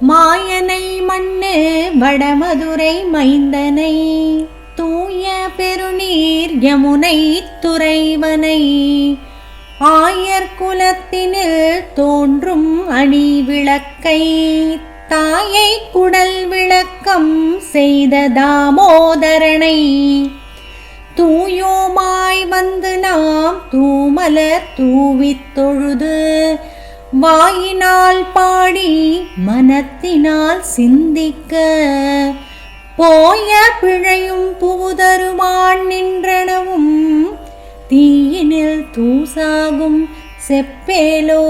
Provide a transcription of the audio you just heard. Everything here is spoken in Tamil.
மாயனை மண்ணு வடமதுரை மைந்தனை தூய பெருநீர் யமுனை துறைவனை. ஆயர் குலத்தினில் தோன்றும் அணி விளக்கை தாயை குடல் விளக்கம் செய்த தாமோதரனை. தூயோமாய் வந்து நாம் தூமலர் தூவித் தொழுது வாயினால் பாடி மனத்தினால் சிந்திக்க. போய பிழையும் புகுதருமான் நின்றனவும் தீயினில் தூசாகும் செப்பேலோரெம்பாவாய்